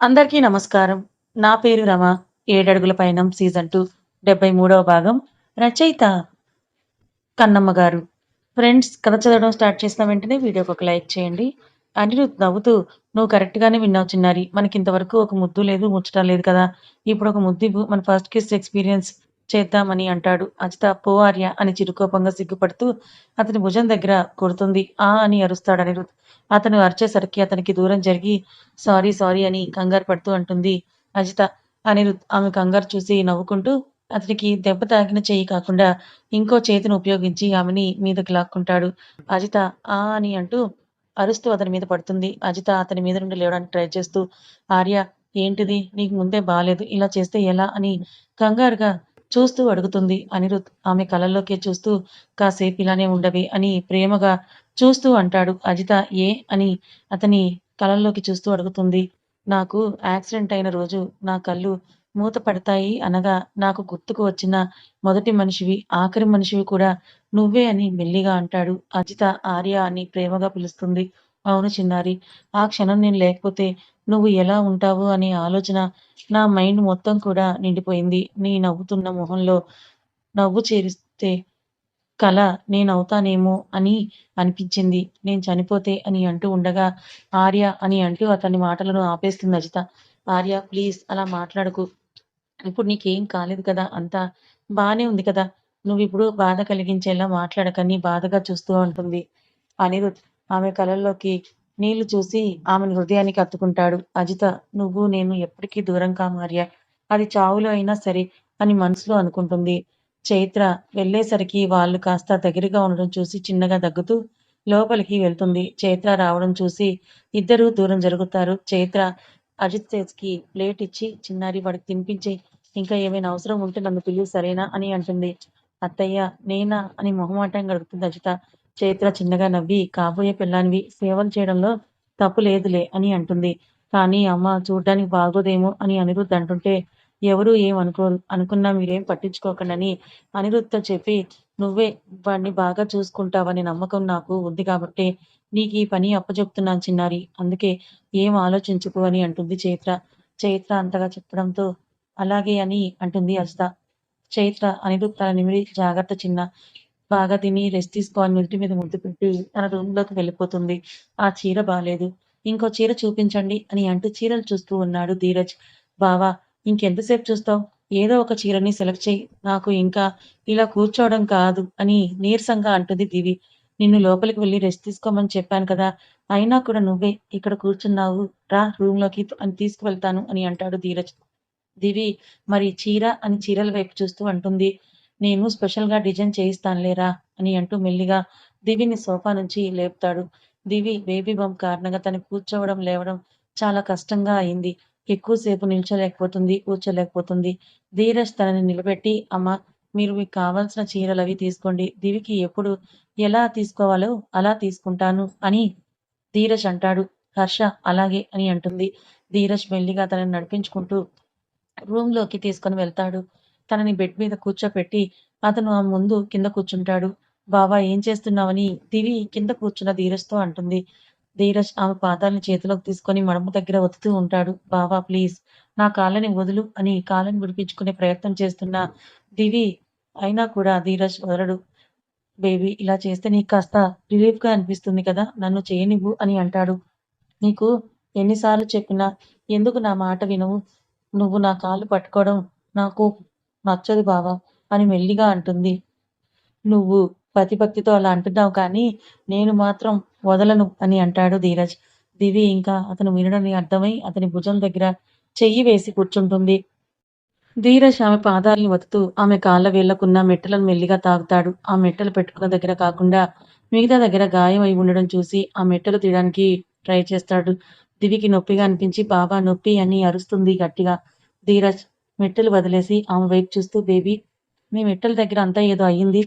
అందరికీ నమస్కారం. నా పేరు రమ. 'ఏడడుగుల పయనం' సీజన్ 2 73వ భాగం. రచయిత కన్నమ్మ గారు. ఫ్రెండ్స్ కథ చదవడం స్టార్ట్ చేసిన వెంటనే వీడియోకి ఒక లైక్ చేయండి. అనిరుద్ నవ్వుతూ నువ్వు కరెక్ట్‌గానే విన్నావు చిన్నారి. మనకి ఇంతవరకు ఒక ముద్దు లేదు, ముచ్చటం లేదు కదా! ఇప్పుడు ఒక ముద్దు మన ఫస్ట్ కిస్ ఎక్స్‌పీరియన్స్ చేద్దామని అంటాడు. అజిత పో ఆర్య అని చిరుకోపంగా సిగ్గుపడుతూ అతని భుజం దగ్గర కొడుతుంది. ఆ అని అరుస్తాడు అనిరుద్. అతను అరిచేసరికి అతనికి దూరం జరిగి సారీ సారీ అని కంగారు పడుతూ అంటుంది అజిత. అనిరుద్ ఆమె కంగారు చూసి నవ్వుకుంటూ అతనికి దెబ్బ తాకిన చేయి కాకుండా ఇంకో చేతిని ఉపయోగించి ఆమెని మీదకి లాక్కుంటాడు. అజిత ఆ అని అంటూ అరుస్తూ అతని మీద పడుతుంది. అజిత అతని మీద నుండి లేవడానికి ట్రై చేస్తూ ఆర్య ఏంటిది? నీకు ముందే బాగాలేదు ఇలా చేస్తే ఎలా? అని కంగారుగా చూస్తూ అడుగుతుంది. అనిరుద్ ఆమె కళ్ళల్లోకే చూస్తూ కాసేపు ఇలానే ఉండవి అని ప్రేమగా చూస్తూ అంటాడు. అజిత ఏ? అని అతని కళ్ళల్లోకి చూస్తూ అడుగుతుంది. నాకు యాక్సిడెంట్ అయిన రోజు నా కళ్ళు మూత పడతాయి అనగా నాకు గుర్తుకు వచ్చిన మొదటి మనిషివి, ఆఖరి మనిషివి కూడా నువ్వే అని మెల్లిగా అంటాడు. అజిత ఆర్య అని ప్రేమగా పిలుస్తుంది. అవును చిన్నారి. ఆ క్షణం నేను లేకపోతే నువ్వు ఎలా ఉంటావు అనే ఆలోచన నా మైండ్ మొత్తం కూడా నిండిపోయింది. నీ నవ్వుతున్న మొహంలో నవ్వు చేరిస్తే కల నేనవుతానేమో అని అనిపించింది. నేను చనిపోతే అని అంటూ ఉండగా ఆర్య అని అంటూ అతని మాటలను ఆపేస్తుంది అజిత. ఆర్య ప్లీజ్ అలా మాట్లాడకు. ఇప్పుడు నీకేం కాలేదు కదా! అంతా బానే ఉంది కదా! నువ్వు ఇప్పుడు బాధ కలిగించేలా మాట్లాడకని బాధగా చూస్తూ ఉంటుంది అనిరుద్ ఆమె కళ్ళల్లోకి నీళ్ళు చూసి ఆమెను హృదయానికి అత్తుకుంటాడు అజిత నువ్వు నేను ఎప్పటికీ దూరం కామార్య అది చావులో అయినా సరే అని మనసులో అనుకుంటుంది. చైత్ర వెళ్ళేసరికి వాళ్ళు కాస్త దగ్గరగా ఉండడం చూసి చిన్నగా దగ్గుతూ లోపలికి వెళ్తుంది. చైత్ర రావడం చూసి ఇద్దరూ దూరం జరుగుతారు. చైత్ర అజిత్కి ప్లేట్ ఇచ్చి చిన్నారి వాడికి తినిపించి ఇంకా ఏమైనా అవసరం ఉంటే నన్ను పిలువు సరేనా? అని అంటుంది. అత్తయ్య నేనా? అని మొహమాటంగా అడుగుతుంది అజిత. చైత్ర చిన్నగా నవ్వి కాబోయే పిల్లానివి సేవలు చేయడంలో తప్పు లేదులే అని అంటుంది. కానీ అమ్మ చూడ్డానికి బాగోదేమో అని అనిరుద్ అంటుంటే ఎవరు ఏం అనుకో అనుకున్నా మీరేం పట్టించుకోకండని అనిరుద్ధ చెప్పి నువ్వే వాడిని బాగా చూసుకుంటావని నమ్మకం నాకు ఉంది కాబట్టి నీకు ఈ పని అప్పచెప్తున్నాను చిన్నారి. అందుకే ఏం ఆలోచించుకో అని అంటుంది చైత్ర. చైత్ర అంతగా చెప్పడంతో అలాగే అని అంటుంది అజిత. చైత్ర అనిరుద్ నిమిడి జాగ్రత్త చిన్న బాగా తిని రెస్ట్ తీసుకోవాలి నుదుటి మీద ముద్దు పెట్టి తన రూమ్‌లోకి వెళ్ళిపోతుంది. ఆ చీర బాలేదు. ఇంకో చీర చూపించండి అని అంటూ చీరలు చూస్తూ ఉన్నాడు ధీరజ్. బావా ఇంకెంతసేపు చూస్తావు ఏదో ఒక చీరని సెలెక్ట్ చేయి నాకు ఇంకా ఇలా కూర్చోవడం కాదు అని నీరసంగా అంటుంది దివి. నిన్ను లోపలికి వెళ్ళి రెస్ట్ తీసుకోమని చెప్పాను కదా! అయినా కూడా నువ్వే ఇక్కడ కూర్చున్నావు. రా రూమ్‌లోకి అని తీసుకువెళ్తాను అని అంటాడు ధీరజ్. దివి మరి చీర అని చీరల వైపు చూస్తూ అంటుంది. నేను స్పెషల్‌గా డిజైన్ చేయిస్తానులేరా అని అంటూ మెల్లిగా దివిని సోఫా నుంచి లేపుతాడు. దివి బేబీ బొమ్మ కారణంగా తను కూర్చోవడం, లేవడం చాలా కష్టంగా అయింది. ఎక్కువ సేపు నిల్చోలేకపోతుంది, కూర్చోలేకపోతుంది. ధీరజ్ తనని నిలబెట్టి అమ్మ మీరు మీకు కావాల్సిన అవి తీసుకోండి. దివికి ఎప్పుడు ఎలా తీసుకోవాలో అలా తీసుకుంటాను అని ధీరజ్ అంటాడు. హర్ష అలాగే అని అంటుంది. ధీరజ్ మెల్లిగా తనని నడిపించుకుంటూ రూమ్‌లోకి తీసుకొని వెళ్తాడు. తనని బెడ్ మీద కూర్చోపెట్టి అతను ఆ ముందు కింద కూర్చుంటాడు. బావా ఏం చేస్తున్నావని దివి కింద కూర్చున్న ధీరజ్‌తో అంటుంది. ధీరజ్ ఆమె పాదాలను చేతిలోకి తీసుకొని మడమ దగ్గర ఒత్తుతూ ఉంటాడు. బావా ప్లీజ్ నా కాళ్ళని వదులు అని కాళ్ళని విడిపించుకునే ప్రయత్నం చేస్తున్న దివి అయినా కూడా ధీరజ్ వదలడు. బేబీ ఇలా చేస్తే నీకు కాస్త రిలీఫ్‌గా అనిపిస్తుంది కదా! నన్ను చేయనివ్వు అని అంటాడు. నీకు ఎన్నిసార్లు చెప్పినా ఎందుకు నా మాట వినవు? నువ్వు నా కాళ్ళు పట్టుకోవడం నాకు నచ్చదు బావా అని మెల్లిగా అంటుంది. నువ్వు పతిభక్తితో అలా అంటున్నావు కానీ నేను మాత్రం వదలను అని అంటాడు ధీరజ్. దివి ఇంకా అతను వినడని అర్థమై అతని భుజం దగ్గర చెయ్యి వేసి కూర్చుంటుంది. ధీరజ్ ఆమె పాదాలను వతుతూ ఆమె కాళ్ళ వేళ్ళకున్న మెట్టలను మెల్లిగా తాగుతాడు ఆ మెట్టలు పెట్టుకున్న దగ్గర కాకుండా మిగతా దగ్గర గాయం అయి ఉండడం చూసి ఆ మెట్టలు తీయడానికి ట్రై చేస్తాడు. దివికి నొప్పిగా అనిపించి బాబా నొప్పి అని అరుస్తుంది గట్టిగా. ధీరజ్ మెట్టలు వదిలేసి ఆమె వైపు చూస్తూ బేబీ మీ మెట్టల దగ్గర అంతా ఏదో అయ్యింది.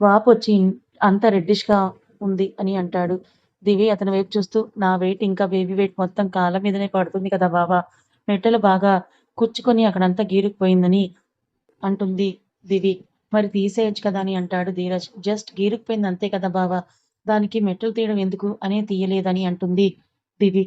వాపు వచ్చి అంతా రెడ్డిష్‌గా ఉంది అని అంటాడు. దివి అతని వైపు చూస్తూ నా వెయిట్ ఇంకా బేబీ వెయిట్ మొత్తం కాళ్ళ మీదనే పడుతుంది కదా బావా! మెట్టలు బాగా కుచ్చుకొని అక్కడంతా గీరుకుపోయిందని అంటుంది దివి. మరి తీసేయొచ్చు కదా అని అంటాడు ధీరజ్. జస్ట్ గీరుకుపోయింది అంతే కదా బావా! దానికి మెట్టలు తీయడం ఎందుకు అనే తీయలేదని అంటుంది దివి.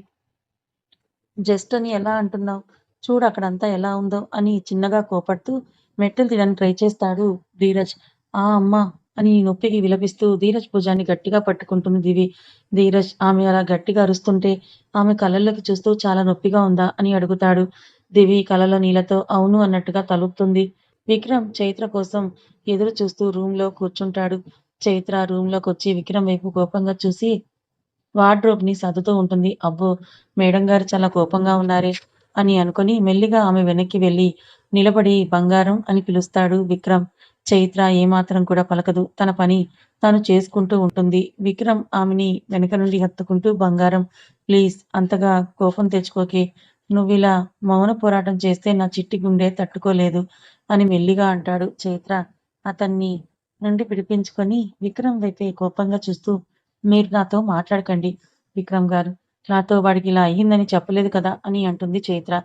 జస్ట్ అని ఎలా అంటున్నావు చూడు అక్కడంతా ఎలా ఉందో అని చిన్నగా కోపడుతూ మెట్టలు తీయడానికి ట్రై చేస్తాడు ధీరజ్ ఆ అమ్మ అని నొప్పికి విలపిస్తూ ధీరజ్ భుజాన్ని గట్టిగా పట్టుకుంటుంది దివి. ధీరజ్ ఆమె అలా గట్టిగా అరుస్తుంటే ఆమె కళ్ళల్లోకి చూస్తూ చాలా నొప్పిగా ఉందా అని అడుగుతాడు. దివి కళ్ళల నీళ్ళతో అవును అన్నట్టుగా తలుపుతుంది. విక్రమ్ చైత్ర కోసం ఎదురు చూస్తూ రూమ్లో కూర్చుంటాడు. చైత్ర రూమ్లోకి వచ్చి విక్రమ్ వైపు కోపంగా చూసి వార్డ్రోబ్ని సర్దుతూ ఉంటుంది. అబ్బో మేడం గారు చాలా కోపంగా ఉన్నారే అని అనుకుని మెల్లిగా ఆమె వెనక్కి వెళ్ళి నిలబడి బంగారం అని పిలుస్తాడు విక్రమ్. చైత్ర ఏమాత్రం కూడా పలకదు. తన పని తాను చేసుకుంటూ ఉంటుంది. విక్రమ్ ఆమెని వెనక నుండి హత్తుకుంటూ బంగారం ప్లీజ్ అంతగా కోపం తెచ్చుకోకే. ఇలా మౌన పోరాటం చేస్తే నా చిట్టి గుండె తట్టుకోలేదు అని మెల్లిగా అంటాడు చైత్ర. అతన్ని నుండి విడిపించుకొని విక్రమ్ వైపే కోపంగా చూస్తూ మీరు నాతో మాట్లాడకండి విక్రమ్ గారు. నాతో వాడికి ఇలా అయ్యిందని చెప్పలేదు కదా అని అంటుంది చైత్ర.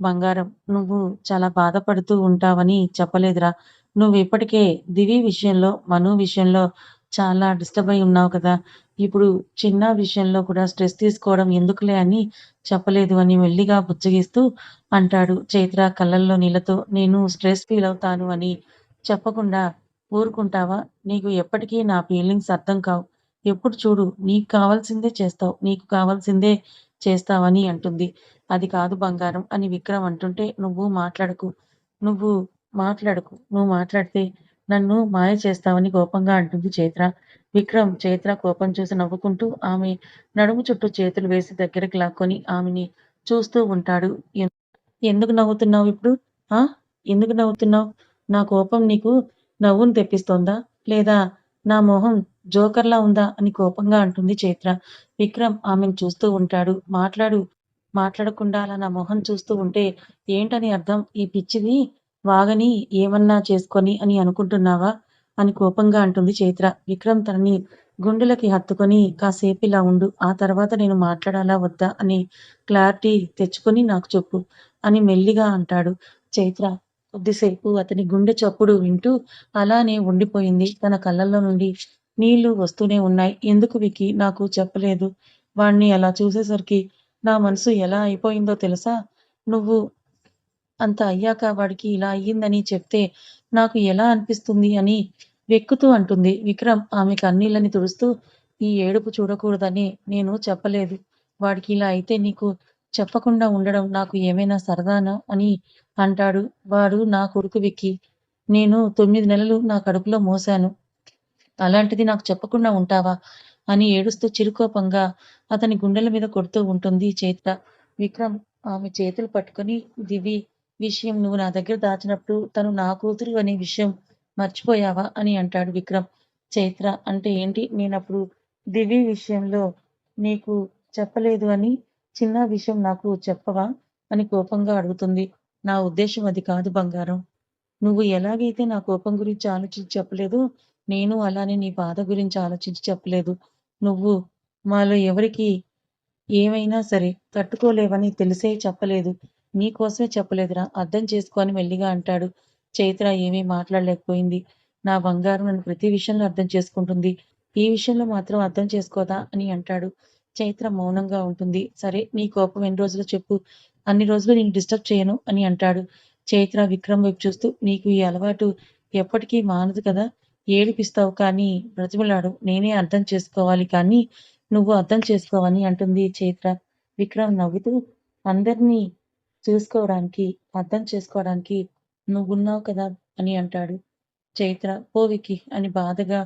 బంగారం నువ్వు చాలా బాధపడుతూ ఉంటావని చెప్పలేదురా. నువ్వు ఇప్పటికే దివి విషయంలో మను విషయంలో చాలా డిస్టర్బ్ అయి ఉన్నావు కదా. ఇప్పుడు చిన్న విషయంలో కూడా స్ట్రెస్ తీసుకోవడం ఎందుకులే అని చెప్పలేదు అని మెల్లిగా బుచ్చగిస్తూ అంటాడు చైత్ర కళ్ళల్లో నీళ్ళతో. నేను స్ట్రెస్ ఫీల్ అవుతాను అని చెప్పకుండా ఊరుకుంటావా? నీకు ఎప్పటికీ నా ఫీలింగ్స్ అర్థం కావు. ఎప్పుడు చూడు నీకు కావాల్సిందే చేస్తావు నీకు కావాల్సిందే చేస్తావని అంటుంది. అది కాదు బంగారం అని విక్రమ్ అంటుంటే నువ్వు మాట్లాడకు. నువ్వు మాట్లాడకు. నువ్వు మాట్లాడితే నన్ను మాయ చేస్తావని కోపంగా అంటుంది చైత్ర. విక్రమ్ చైత్ర కోపం చూసి నవ్వుకుంటూ ఆమె నడుము చుట్టూ చేతులు వేసి దగ్గరకు లాక్కొని ఆమెని చూస్తూ ఉంటాడు. ఎందుకు నవ్వుతున్నావు ఇప్పుడు? ఆ? ఎందుకు నవ్వుతున్నావు? నా కోపం నీకు నవ్వును తెప్పిస్తోందా? లేదా నా మొహం జోకర్లా ఉందా అని కోపంగా అంటుంది చైత్ర. విక్రమ్ ఆమెను చూస్తూ ఉంటాడు. మాట్లాడు. మాట్లాడకుండా అలా నా మొహం చూస్తూ ఉంటే ఏంటని అర్థం? ఈ పిచ్చిది వాగని ఏమన్నా చేసుకొని అని అనుకుంటున్నావా? అని కోపంగా అంటుంది చైత్ర. విక్రమ్ తనని గుండెలకి హత్తుకొని కాసేపు ఇలా ఉండు ఆ తర్వాత నేను మాట్లాడాలా వద్దా అని క్లారిటీ తెచ్చుకొని నాకు చెప్పు అని మెల్లిగా అంటాడు చైత్ర. కొద్దిసేపు అతని గుండె చప్పుడు వింటూ అలానే ఉండిపోయింది. తన కళ్ళల్లో నుండి నీళ్ళు వస్తూనే ఉన్నాయి. ఎందుకు వికి నాకు చెప్పలేదు. వాణ్ణి అలా చూసేసరికి నా మనసు ఎలా అయిపోయిందో తెలుసా? నువ్వు అంత అయ్యాక వాడికి ఇలా అయ్యిందని చెప్తే నాకు ఎలా అనిపిస్తుంది అని వెక్కుతూ అంటుంది. విక్రమ్ ఆమె కన్నీళ్ళని తుడుస్తూ ఈ ఏడుపు చూడకూడదని నేను చెప్పలేదు. వాడికి ఇలా అయితే నీకు చెప్పకుండా ఉండడం నాకు ఏమైనా సరదానా? అని అంటాడు. వాడు నా కొడుకు విక్కి. నేను తొమ్మిది నెలలు నా కడుపులో మోసాను అలాంటిది నాకు చెప్పకుండా ఉంటావా? అని ఏడుస్తూ చిరుకోపంగా అతని గుండెల మీద కొడుతూ ఉంటుంది చేత విక్రమ్ ఆమె చేతులు పట్టుకొని దివి విషయం నువ్వు నా దగ్గర దాచినప్పుడు తను నా కూతురు అనే విషయం మర్చిపోయావా అని అంటాడు విక్రమ్. చైత్ర అంటే ఏంటి? నేనప్పుడు దివి విషయంలో నీకు చెప్పలేదు అని చిన్న విషయం నాకు చెప్పవా అని కోపంగా అడుగుతుంది. నా ఉద్దేశం అది కాదు బంగారం. నువ్వు ఎలాగైతే నా కోపం గురించి ఆలోచించి చెప్పలేదు నేను అలానే నీ బాధ గురించి ఆలోచించి చెప్పలేదు. నువ్వు మాలో ఎవరికి ఏమైనా సరే తట్టుకోలేవని తెలిసే చెప్పలేదు. నీకోసమే చెప్పలేదురా అర్థం చేసుకొని మెల్లిగా అంటాడు. చైత్ర ఏమీ మాట్లాడలేకపోయింది. నా బంగారం నన్ను ప్రతి విషయంలో అర్థం చేసుకుంటుంది. ఈ విషయంలో మాత్రం అర్థం చేసుకోదా అని అంటాడు. చైత్ర మౌనంగా ఉంటుంది. సరే నీ కోపం ఎన్ని రోజులు చెప్పు. అన్ని రోజులు నేను డిస్టర్బ్ చేయను అని అంటాడు. చైత్ర విక్రమ్ వైపు చూస్తూ నీకు ఈ అలవాటు ఎప్పటికీ మానదు కదా. ఏడిపిస్తావు కానీ బ్రతిమలాడు. నేనే అర్థం చేసుకోవాలి కానీ నువ్వు అర్థం చేసుకోవని అంటుంది చైత్ర. విక్రమ్ నవ్వుతూ అందరినీ చూసుకోవడానికి అర్థం చేసుకోవడానికి నువ్వున్నావు కదా అని అంటాడు. చైత్ర పోవికి అని బాధగా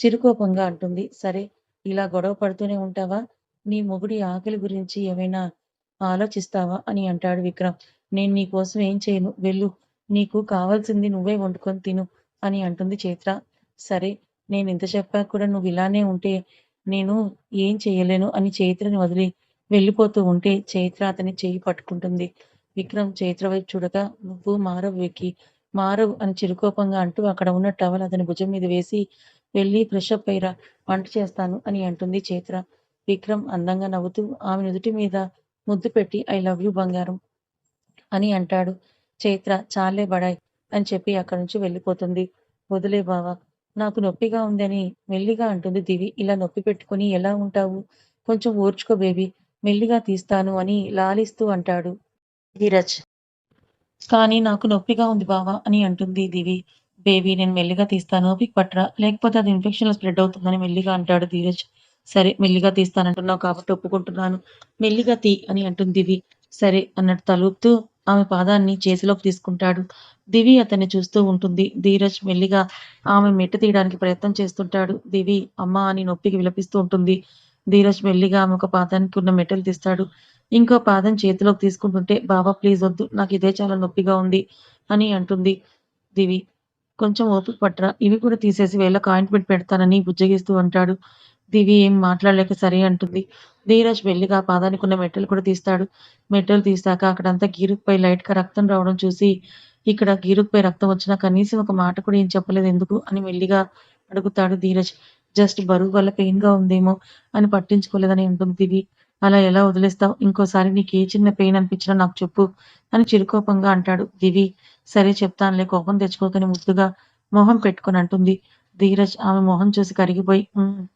చిరుకోపంగా అంటుంది. సరే ఇలా గొడవ పడుతూనే ఉంటావా? నీ మొగుడి ఆకలి గురించి ఏమైనా ఆలోచిస్తావా? అని అంటాడు విక్రమ్. నేను నీ కోసం ఏం చేయను. వెళ్ళు. నీకు కావాల్సింది నువ్వే వండుకొని తిను అని అంటుంది చైత్ర. సరే నేను ఇంత చెప్పాక కూడా నువ్వు ఇలానే ఉంటే నేను ఏం చేయలేను అని చైత్రని వదిలి వెళ్ళిపోతూ ఉంటే చైత్ర అతని చేయి పట్టుకుంటుంది. విక్రమ్ చైత్ర వైపు చూడగా నువ్వు మారవ్ వికి మారవు అని చిరుకోపంగా అంటూ అక్కడ ఉన్న టవల్ అతని భుజం మీద వేసి వెళ్ళి ఫ్రెష్ అప్ అయ్యిరా వంట చేస్తాను అని అంటుంది చైత్ర విక్రమ్ అందంగా నవ్వుతూ ఆమె నుదుటి మీద ముద్దు పెట్టి ఐ లవ్ యూ బంగారం అని అంటాడు. చైత్ర చాలే బడాయ్ అని చెప్పి అక్కడి నుంచి వెళ్ళిపోతుంది. వదిలే బావా నాకు నొప్పిగా ఉందని మెల్లిగా అంటుంది దివి. ఇలా నొప్పి పెట్టుకొని ఎలా ఉంటావు? కొంచెం ఓర్చుకో బేబీ. మెల్లిగా తీస్తాను అని లాలిస్తూ అంటాడు. ధీరజ్. కానీ నాకు నొప్పిగా ఉంది బావా అని అంటుంది దివి. బేబీ నేను మెల్లిగా తీస్తాను నొప్పి పట్రా లేకపోతే అది ఇన్ఫెక్షన్ స్ప్రెడ్ అవుతుందని మెల్లిగా అంటాడు ధీరజ్. సరే మెల్లిగా తీస్తానంటున్నావు కాబట్టి ఒప్పుకుంటున్నాను. మెల్లిగా తీ అని అంటుంది దివి. సరే అన్నట్టు తలూపుతూ ఆమె పాదాన్ని చేతిలోకి తీసుకుంటాడు. దివి అతన్ని చూస్తూ ఉంటుంది. ధీరజ్ మెల్లిగా ఆమె మెట్టు తీయడానికి ప్రయత్నం చేస్తుంటాడు. దివి అమ్మా అని నొప్పికి విలపిస్తూ ఉంటుంది. ధీరజ్ మెల్లిగా ఆమె ఒక పాదానికి ఉన్న మెట్టెలు తీస్తాడు. ఇంకో పాదం చేతిలోకి తీసుకుంటుంటే బాబా ప్లీజ్ వద్దు నాకు ఇదే చాలా నొప్పిగా ఉంది అని అంటుంది దివి. కొంచెం ఓపిక పట్టరా ఇవి కూడా తీసేసి వేళ్ళకు ఆయింట్‌మెంట్ పెడతానని బుజ్జగిస్తూ అంటాడు. దివి ఏం మాట్లాడలేక సరే అంటుంది. ధీరజ్ మెల్లిగా పాదానికి ఉన్న మెట్టెలు కూడా తీస్తాడు. మెట్టెలు తీసాక అక్కడంతా గీరుకుపై లైట్‌గా రక్తం రావడం చూసి ఇక్కడ గీరుకుపై రక్తం వచ్చినా కనీసం ఒక మాట కూడా ఏం చెప్పలేదు ఎందుకు అని మెల్లిగా అడుగుతాడు ధీరజ్. జస్ట్ బరువు వల్ల పెయిన్‌గా ఉందేమో అని పట్టించుకోలేదని అంటుంది దివి. అలా ఎలా వదిలేస్తావు? ఇంకోసారి నీకు ఏ చిన్న పెయిన్ అనిపించినా నాకు చెప్పు అని చిరుకోపంగా అంటాడు. దివి సరే చెప్తానులే కోపం తెచ్చుకోకని ముద్దుగా మొహం పెట్టుకొని అంటుంది. ధీరజ్ ఆమె మొహం చూసి కరిగిపోయి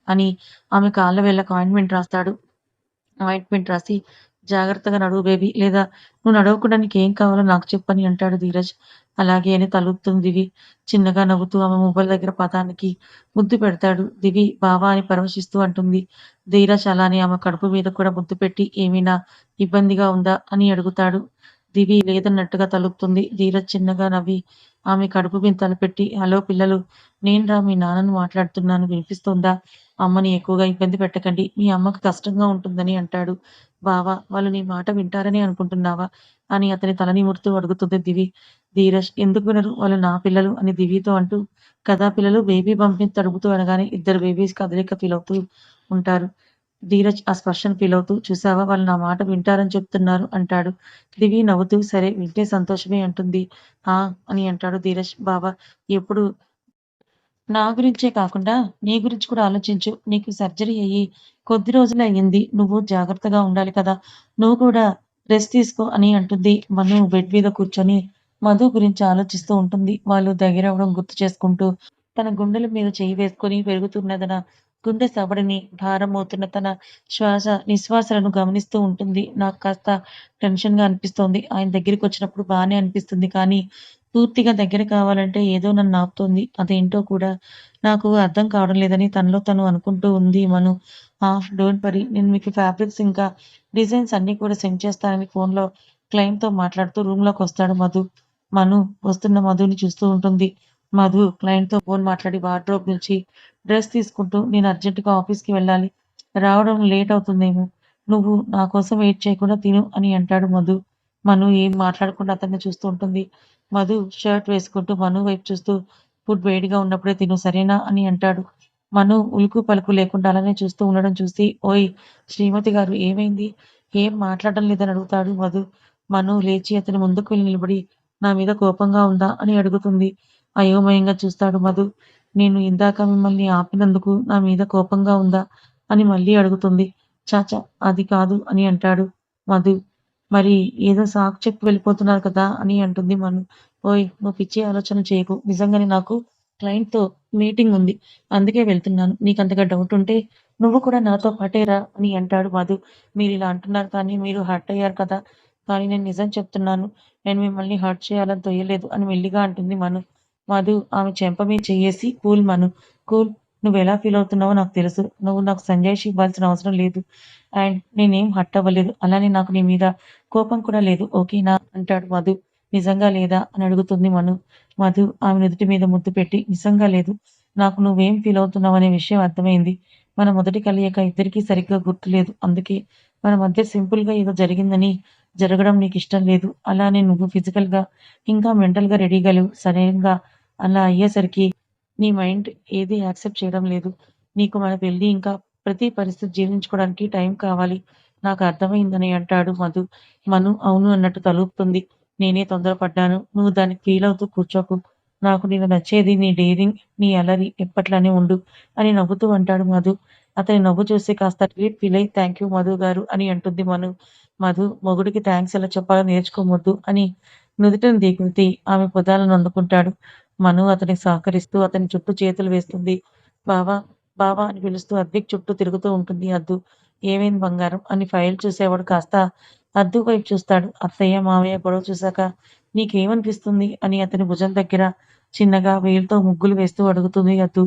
అని ఆమె కాళ్ళ వేళ్ళకు ఆయింట్‌మెంట్ రాస్తాడు. ఆయింట్‌మెంట్ రాసి జాగ్రత్తగా నడువు బేబీ లేదా నువ్వు నడవకుండా ఏం కావాలో నాకు చెప్పని అంటాడు ధీరజ్. అలాగే అని తలుపుతుంది దివి. చిన్నగా నవ్వుతూ ఆమె మొబైల్ దగ్గర పదానికి ముద్దు పెడతాడు. దివి బావా అని పరవశిస్తూ అంటుంది. ధీరజ్ అలానే ఆమె కడుపు మీద కూడా ముద్దు పెట్టి ఏమైనా ఇబ్బందిగా ఉందా అని అడుగుతాడు. దివి లేదన్నట్టుగా తలుపుతుంది ధీరజ్ చిన్నగా నవ్వి ఆమె కడుపు మీద తలపెట్టి హలో పిల్లలు నేను రా మీ నాన్నను మాట్లాడుతున్నాను వినిపిస్తోందా? అమ్మని ఎక్కువగా ఇబ్బంది పెట్టకండి. మీ అమ్మకు కష్టంగా ఉంటుందని అంటాడు. బావా వాళ్ళు నీ మాట వింటారని అనుకుంటున్నావా? అని అతని తల నిమురుతూ అడుగుతుంది దివి. ధీరజ్ ఎందుకు వినరు? వాళ్ళు నా పిల్లలు అని దివితో అంటూ కదా పిల్లలు బేబీ పంపిణీ తడుగుతూ అనగానే ఇద్దరు బేబీస్ కదలిక ఫీలవుతూ ఉంటారు. ధీరజ్ ఆ స్పర్శను అవుతూ చూశావా వాళ్ళు నా మాట వింటారని చెప్తున్నారు అంటాడు. దివి నవ్వుతూ సరే వింటే సంతోషమే అంటుంది. ఆ! అని అంటాడు ధీరజ్. బాబా ఎప్పుడు నా గురించే కాకుండా నీ గురించి కూడా ఆలోచించు. నీకు సర్జరీ అయ్యి కొద్ది రోజులు అయ్యింది. నువ్వు జాగ్రత్తగా ఉండాలి కదా! నువ్వు కూడా రెస్ట్ తీసుకో అని అంటుంది. మను బెడ్ మీద కూర్చొని మధు గురించి ఆలోచిస్తూ ఉంటుంది. వాళ్ళు దగ్గరవ్వడం గుర్తు చేసుకుంటూ తన గుండెల మీద చెయ్యి వేసుకొని పెరుగుతున్నదన గుండె సవడిని భారమవుతున్న తన శ్వాస నిశ్వాసాలను గమనిస్తూ ఉంటుంది. నాకు కాస్త టెన్షన్‌గా అనిపిస్తోంది. ఆయన దగ్గరికి వచ్చినప్పుడు బాగానే అనిపిస్తుంది. కానీ పూర్తిగా దగ్గర కావాలంటే ఏదో నన్ను ఆపుతోంది. అదేంటో కూడా నాకు అర్థం కావడం లేదని తనలో తను అనుకుంటూ ఉంది మను. హాఫ్ డోంట్ పరి నేను మీకు ఫ్యాబ్రిక్స్ ఇంకా డిజైన్స్ అన్ని కూడా సెండ్ చేస్తానని ఫోన్‌లో క్లయింట్‌తో మాట్లాడుతూ రూమ్‌లోకొస్తాడు మధు. మను వస్తున్న మధుని చూస్తూ ఉంటుంది. మధు క్లయింట్‌తో ఫోన్ మాట్లాడి వార్డ్‌రోబ్ నుంచి డ్రెస్ తీసుకుంటూ నేను అర్జెంటుగా ఆఫీస్‌కి వెళ్ళాలి. రావడం లేట్ అవుతుందేమో. నువ్వు నా కోసం వెయిట్ చేయకుండా తిను అని అంటాడు మధు. మను ఏం మాట్లాడకుండా అతన్ని చూస్తూ ఉంటుంది. మధు షర్ట్ వేసుకుంటూ మను వైపు చూస్తూ ఫుడ్ వేడిగా ఉన్నప్పుడే తిను సరేనా అని అంటాడు. మను ఉలుకు పలుకు లేకుండా అలానే చూస్తూ ఉండడం చూసి ఓయ్ శ్రీమతి గారు ఏమైంది? ఏం మాట్లాడడం లేదని అడుగుతాడు మధు. మను లేచి అతని ముందుకు వెళ్ళి నిలబడి నా మీద కోపంగా ఉందా? అని అడుగుతుంది. అయోమయంగా చూస్తాడు మధు. నేను ఇందాక మిమ్మల్ని ఆపినందుకు నా మీద కోపంగా ఉందా? అని మళ్ళీ అడుగుతుంది. చాచా అది కాదు అని అంటాడు మధు. మరి ఏదో సాకు చెప్పి వెళ్ళిపోతున్నారు కదా! అని అంటుంది మను. ఓయ్! నువ్వు పిచ్చి ఆలోచన చేయకు. నిజంగానే నాకు క్లయింట్తో మీటింగ్ ఉంది. అందుకే వెళ్తున్నాను. నీకు అంతగా డౌట్ ఉంటే నువ్వు కూడా నాతో పాటేరా అని అంటాడు మధు. మీరు ఇలా అంటున్నారు కానీ మీరు హర్ట్ అయ్యారు కదా! కానీ నేను నిజం చెప్తున్నాను. నేను మిమ్మల్ని హర్ట్ చేయాలని తొయ్యలేదు అని మెల్లిగా అంటుంది మను. మధు ఆమె చెంపమీ చెయ్యేసి కూల్ మను. కూల్. నువ్వు ఎలా ఫీల్ అవుతున్నావో నాకు తెలుసు. నువ్వు నాకు సంజాయిషి ఇవ్వాల్సిన అవసరం లేదు. అండ్ నేనేం హట్ అవ్వలేదు. అలానే నాకు నీ మీద కోపం కూడా లేదు. ఓకేనా? అంటాడు మధు. నిజంగా లేదా? అని అడుగుతుంది మను. మధు ఆమె నుదుటి మీద ముద్దు పెట్టి నిజంగా లేదు. నాకు నువ్వేం ఫీల్ అవుతున్నావ్ అనే విషయం అర్థమైంది. మన మొదటి కలయిక ఇద్దరికీ సరిగ్గా గుర్తులేదు. అందుకే మన మధ్య సింపుల్‌గా ఏదో జరిగిందని జరగడం నీకు ఇష్టం లేదు. అలానే నువ్వు ఫిజికల్‌గా ఇంకా మెంటల్‌గా రెడీగా లేవు. సరైనగా అలా అయ్యేసరికి నీ మైండ్ ఏది యాక్సెప్ట్ చేయడం లేదు. నీకు మన పెళ్ళి ఇంకా ప్రతి పరిస్థితి జీర్ణించుకోవడానికి టైం కావాలి. నాకు అర్థమైందని అంటాడు మధు. మను అవును అన్నట్టు తలుపుతుంది నేనే తొందరపడ్డాను. నువ్వు దానికి ఫీల్ అవుతూ కూర్చోకు. నాకు నేను నచ్చేది నీ డేరింగ్, నీ అలరి ఎప్పట్లానే ఉండు అని నవ్వుతూ అంటాడు మధు. అతని నవ్వు చూసి కాస్త relief thank you Madhu garu అని అంటుంది మను. మధు మొగుడికి థ్యాంక్స్ ఎలా చెప్పాలో నేర్చుకోమద్దు అని నుదుటిని దిగుతి ఆమె భుజాలను అందుకుంటాడు. మను అతనికి సహకరిస్తూ అతని చుట్టూ చేతులు వేస్తుంది. బావా! బావా! అని పిలుస్తూ అద్దెకి చుట్టూ తిరుగుతూ ఉంటుంది అద్దు. ఏమైంది బంగారం అని ఫైల్ చూసేవాడు కాస్త అద్దు వైపు చూస్తాడు అత్తయ్య మావయ్య గొడవ చూశాక నీకేమనిపిస్తుంది అని అతని భుజం దగ్గర చిన్నగా వేలుతో ముగ్గులు వేస్తూ అడుగుతుంది అద్దు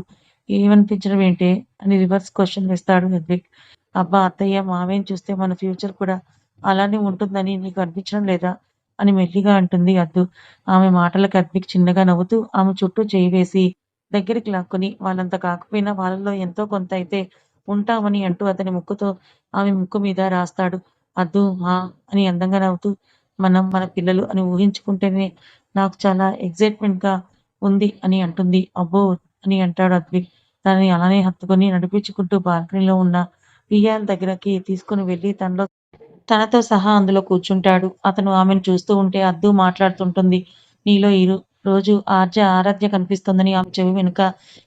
ఏమనిపించడం ఏంటి అని రివర్స్ క్వశ్చన్ వేస్తాడు అద్విక్ అబ్బా అత్తయ్య మావేం చూస్తే మన ఫ్యూచర్ కూడా అలానే ఉంటుందని నీకు అనిపించడం లేదా? అని మెల్లిగా అంటుంది అద్దు. ఆమె మాటలకు అద్విక్ చిన్నగా నవ్వుతూ ఆమె చుట్టూ చేయి వేసి దగ్గరికి లాక్కుని వాళ్ళంత కాకపోయినా వాళ్ళలో ఎంతో కొంత అయితే ఉంటామని అంటూ అతని ముక్కుతో ఆమె ముక్కు మీద రాస్తాడు. అద్దు మా అని అందంగా నవ్వుతూ మనం మన పిల్లలు అని ఊహించుకుంటేనే నాకు చాలా ఎగ్జైట్మెంట్గా ఉంది అని అంటుంది. అబ్బో అని అంటాడు అద్విక్ తనని అలానే హత్తుకొని నడిపించుకుంటూ బాల్కనీలో ఉన్న పియాన్ దగ్గరకి తీసుకుని వెళ్ళి తనలో తనతో సహా అందులో కూర్చుంటాడు. అతను ఆమెను చూస్తూ ఉంటే అద్దు మాట్లాడుతుంటుంది. నీలో ఈ రోజు ఆర్జ ఆరాధ్య కనిపిస్తుందని ఆమె చెవి వెనుక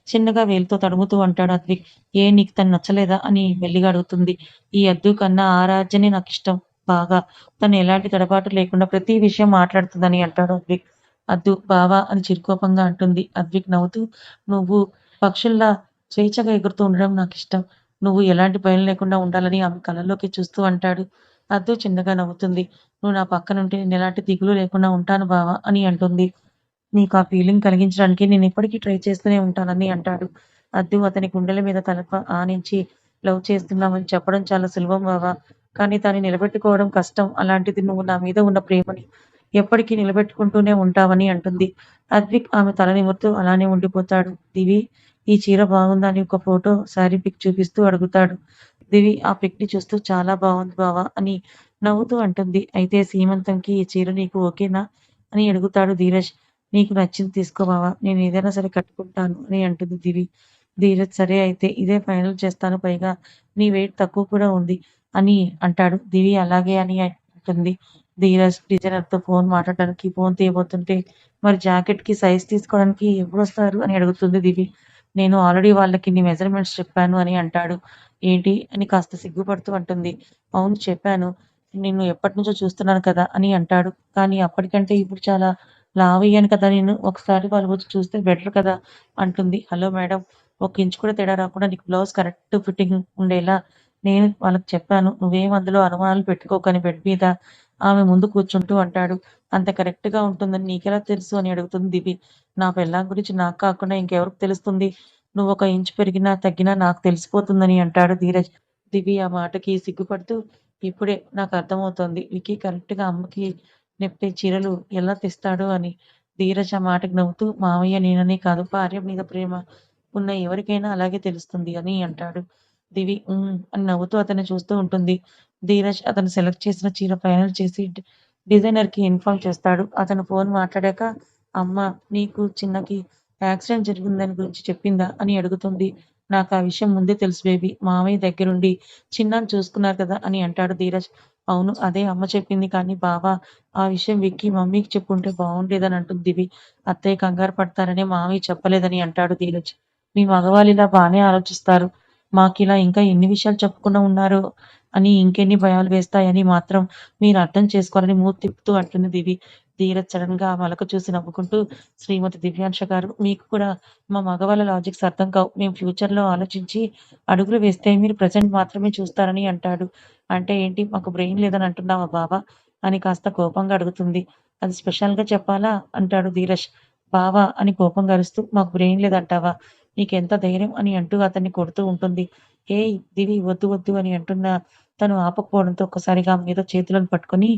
చిన్నగా వేలుతో తడుముతూ అంటాడు అద్విక్ ఏ నీకు తను నచ్చలేదా అని మెల్లిగా అడుగుతుంది. ఈ అద్దు కన్నా ఆరాధ్యనే నాకు ఇష్టం బాగా. తను ఎలాంటి తడబాటు లేకుండా ప్రతి విషయం మాట్లాడుతుందని అంటాడు అద్విక్ అద్దు బావా అని చిరుకోపంగా అంటుంది. అద్విక్ నవ్వుతూ నువ్వు పక్షుల్లా స్వేచ్ఛగా ఎగురుతూ ఉండడం నాకు ఇష్టం నువ్వు ఎలాంటి భయం లేకుండా ఉండాలని ఆమె కళ్ళల్లోకి చూస్తూ అంటాడు. అద్దు చిన్నగా నవ్వుతుంది. నువ్వు నా పక్కనుంటే నేను ఎలాంటి దిగులు లేకుండా ఉంటాను బావా అని అంటుంది. నీకు ఆ ఫీలింగ్ కలిగించడానికి నేను ఇప్పటికీ ట్రై చేస్తూనే ఉంటానని అంటాడు. అద్దు అతని గుండెల మీద తలప ఆనించి లవ్ చేస్తున్నామని చెప్పడం చాలా సులభం బావా. కానీ దాన్ని నిలబెట్టుకోవడం కష్టం. అలాంటిది నువ్వు నా మీద ఉన్న ప్రేమని ఎప్పటికీ నిలబెట్టుకుంటూనే ఉంటావని అంటుంది. అద్విక్ ఆమె తల నిమురుతూ అలానే ఉండిపోతాడు. దివి ఈ చీర బాగుందా అని ఒక ఫోటో శారీ పిక్ చూపిస్తూ అడుగుతాడు. దివి ఆ పిక్ని చూస్తూ చాలా బాగుంది బావా అని నవ్వుతూ అంటుంది. అయితే సీమంతంకి ఈ చీర నీకు ఓకేనా? అని అడుగుతాడు ధీరజ్. నీకు నచ్చింది తీసుకో బావా నేను ఏదైనా సరే కట్టుకుంటాను అని అంటుంది దివి. ధీరజ్ సరే అయితే ఇదే ఫైనల్ చేస్తాను పైగా నీ వెయిట్ తక్కువ కూడా ఉంది అని అంటాడు దివి. అలాగే అని అంటుంది ధీరజ్. డిజైనర్తో ఫోన్ మాట్లాడడానికి ఫోన్ తీయబోతుంటే మరి జాకెట్కి సైజ్ తీసుకోవడానికి ఎప్పుడు వస్తారు? అని అడుగుతుంది దివి. నేను ఆల్రెడీ వాళ్ళకి నీ మెజర్మెంట్స్ చెప్పాను అని అంటాడు. ఏంటి? అని కాస్త సిగ్గుపడుతూ అంటుంది. అవును చెప్పాను. నిన్ను ఎప్పటి నుంచో చూస్తున్నాను కదా అని అంటాడు. కానీ అప్పటికంటే ఇప్పుడు చాలా లావ్ అయ్యాను కదా నేను. ఒకసారి వాళ్ళు వచ్చి చూస్తే బెటర్ కదా అంటుంది. హలో మేడం ఒక ఇంచు కూడా తేడా రాకుండా నీకు బ్లౌజ్ కరెక్ట్ ఫిట్టింగ్ ఉండేలా నేను వాళ్ళకి చెప్పాను. నువ్వేం అందులో అనుమానాలు పెట్టుకోకని బెడ్ మీద ఆమె ముందు కూర్చుంటూ అంటాడు అంత కరెక్ట్గా ఉంటుందని నీకెలా తెలుసు? అని అడుగుతుంది దివి. నా పెళ్ళాం గురించి నాకు కాకుండా ఇంకెవరికి తెలుస్తుంది? నువ్వు ఒక ఇంచు పెరిగినా తగ్గినా నాకు తెలిసిపోతుందని అంటాడు ధీరజ్. దివి ఆ మాటకి సిగ్గుపడుతూ ఇప్పుడే నాకు అర్థమవుతోంది. వికీ కరెక్ట్గా అమ్మకి నెప్పే చీరలు ఎలా తెస్తాడు? అని. ధీరజ్ ఆ మాటకి నవ్వుతూ మావయ్య నేనని కాదు భార్య మీద ప్రేమ ఉన్న ఎవరికైనా అలాగే తెలుస్తుంది అని అంటాడు. దివి "ఉమ్" అని నవ్వుతూ అతన్ని చూస్తూ ఉంటుంది. ధీరజ్ అతను సెలెక్ట్ చేసిన చీర ఫైనల్ చేసి డిజైనర్కి డిజైనర్కి ఇన్ఫార్మ్ చేస్తాడు. అతను ఫోన్ మాట్లాడాక అమ్మ నీకు చిన్నకి యాక్సిడెంట్ జరిగిందని గురించి చెప్పిందా? అని అడుగుతుంది. నాకు ఆ విషయం ముందే తెలుసు బేబీ మామయ్య దగ్గరుండి చిన్నాను చూసుకున్నారు కదా అని అంటాడు ధీరజ్. అవును అదే అమ్మ చెప్పింది. కానీ బావా ఆ విషయం విక్కి మమ్మీకి చెప్పుంటే బాగుండేదని అంటుంది దివి. అత్తయ్య కంగారు పడతారని మామయ్య చెప్పలేదని అంటాడు ధీరజ్. మీ మగవాళ్ళు ఇలా బాగానే ఆలోచిస్తారు. మాకిలా ఇంకా ఎన్ని విషయాలు చెప్పకుండా ఉన్నారు అని ఇంకెన్ని భయాలు వేస్తాయని మాత్రం మీరు అర్థం చేసుకోవాలని మూతి తిప్పుతూ అంటుంది దివి. ధీరజ్ సడన్గా మలక చూసి నవ్వుకుంటూ శ్రీమతి దివ్యాంశ గారు మీకు కూడా మా మగవాళ్ళ లాజిక్స్ అర్థం కావు. మేము ఫ్యూచర్లో ఆలోచించి అడుగులు వేస్తే మీరు ప్రజెంట్ మాత్రమే చూస్తారని అంటాడు. అంటే ఏంటి? మాకు బ్రెయిన్ లేదని అంటున్నావా బావా అని కాస్త కోపంగా అడుగుతుంది. అది స్పెషల్గా చెప్పాలా అంటాడు ధీరజ్. బావా అని కోపంగా అరుస్తూ మాకు బ్రెయిన్ లేదంటావా? నీకెంత ధైర్యం అని అంటూ అతన్ని కొడుతూ ఉంటుంది. ఏయ్ దివి వద్దు వద్దు అని అంటున్న తను ఆపకపోవడంతో ఒక్కసారిగా ఆమె మీద చేతులను పట్టుకొని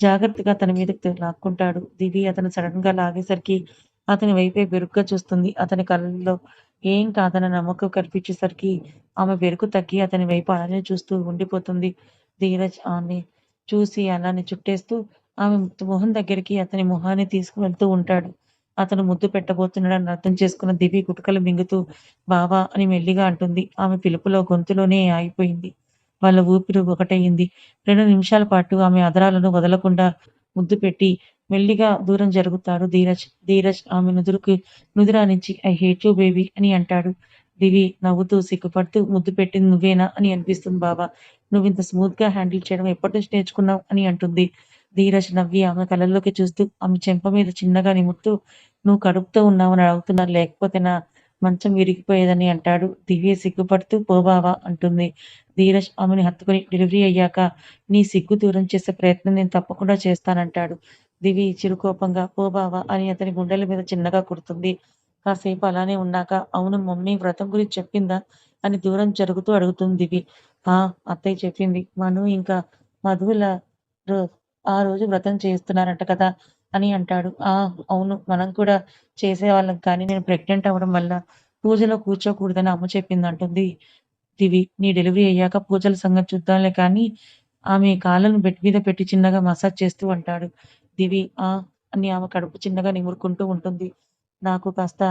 జాగ్రత్తగా తన మీదకి లాక్కుంటాడు. దివి అతను సడన్గా లాగేసరికి అతని వైపే బెరుగ్గా చూస్తుంది. అతని కళ్ళల్లో ఏం కాదన్న నమ్మకం కనిపించేసరికి ఆమె బెరుకు తగ్గి అతని వైపు అలానే చూస్తూ ఉండిపోతుంది. ధీరజ్ ఆమె చూసి అలానే చుట్టేస్తూ ఆమె మొహం దగ్గరికి అతని మొహాన్ని తీసుకువెళ్తూ ఉంటాడు. అతను ముద్దు పెట్టబోతున్నాడని అర్థం చేసుకున్న దివి గుటకలు మింగుతూ బావా అని మెల్లిగా అంటుంది. ఆమె పిలుపులో గొంతులోనే ఆగిపోయింది. వాళ్ళ ఊపిరి ఒకటయింది. రెండు నిమిషాల పాటు ఆమె అదరాలను వదలకుండా ముద్దు పెట్టి మెల్లిగా దూరం జరుగుతాడు ధీరజ్ ధీరజ్ ఆమె నుదురుకి నుదురానించి ఐ హేట్ యూ బేబీ అని అంటాడు. దివి నవ్వుతూ సిగ్గుపడుతూ ముద్దు పెట్టింది నువ్వేనా అని అనిపిస్తుంది బాబా నువ్వు ఇంత స్మూత్గా హ్యాండిల్ చేయడం ఎప్పటి నుంచి నేర్చుకున్నావు అని అంటుంది. ధీరజ్ నవ్వి ఆమె కళ్ళల్లోకి చూస్తూ ఆమె చెంప మీద చిన్నగా నిమురుతూ నువ్వు కడుపుతో ఉన్నావని అడుగుతున్నాను లేకపోతే నా మంచం విరిగిపోయేదని అంటాడు. దివ్య సిగ్గుపడుతూ పోబావా అంటుంది. ధీరజ్ ఆమెని హత్తుకుని డెలివరీ అయ్యాక నీ సిగ్గు దూరం చేసే ప్రయత్నం నేను తప్పకుండా చేస్తానంటాడు. దివి చిరుకోపంగా పోబావా అని అతని గుండెల మీద చిన్నగా కుడుతుంది కాసేపు అలానే ఉన్నాక అవును మమ్మీ వ్రతం గురించి చెప్పిందా? అని దూరం జరుగుతూ అడుగుతుంది దివి. ఆ! అత్తయ్య చెప్పింది. మను ఇంకా మధువుల ఆ రోజు వ్రతం చేస్తున్నారంట కదా! అని అంటాడు. ఆ! అవును. మనం కూడా చేసేవాళ్ళం కానీ నేను ప్రెగ్నెంట్ అవ్వడం వల్ల పూజలో కూర్చోకూడదని అమ్మ చెప్పింది అంటుంది దివి. నీ డెలివరీ అయ్యాక పూజల సంగతి చూద్దాంలే కానీ ఆమె కాళ్ళను బెడ్ మీద పెట్టి చిన్నగా మసాజ్ చేస్తూ అంటాడు. దివి ఆ! అని ఆమె కడుపు చిన్నగా నిమురుకుంటూ ఉంటుంది. నాకు కాస్త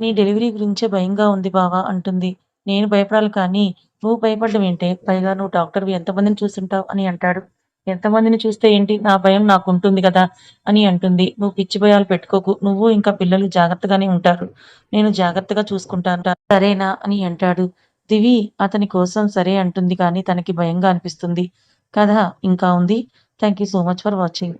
నీ డెలివరీ గురించే భయంగా ఉంది బావా అంటుంది. నేను భయపడాలి కానీ నువ్వు భయపడడం ఏంటే? పైగా నువ్వు డాక్టర్‌వి ఎంతమందిని చూసుంటావు అని అంటాడు. ఎంతమందిని చూస్తే ఏంటి? నా భయం నాకు ఉంటుంది కదా అని అంటుంది. నువ్వు పిచ్చి భయాలు పెట్టుకోకు. నువ్వు ఇంకా పిల్లలు జాగ్రత్తగానే ఉంటారు. నేను జాగ్రత్తగా చూసుకుంటాను. సరేనా? అని అంటాడు. దివి అతని కోసం సరే అంటుంది కానీ తనకి భయంగా అనిపిస్తుంది. కథ ఇంకా ఉంది. Thank you so much for watching.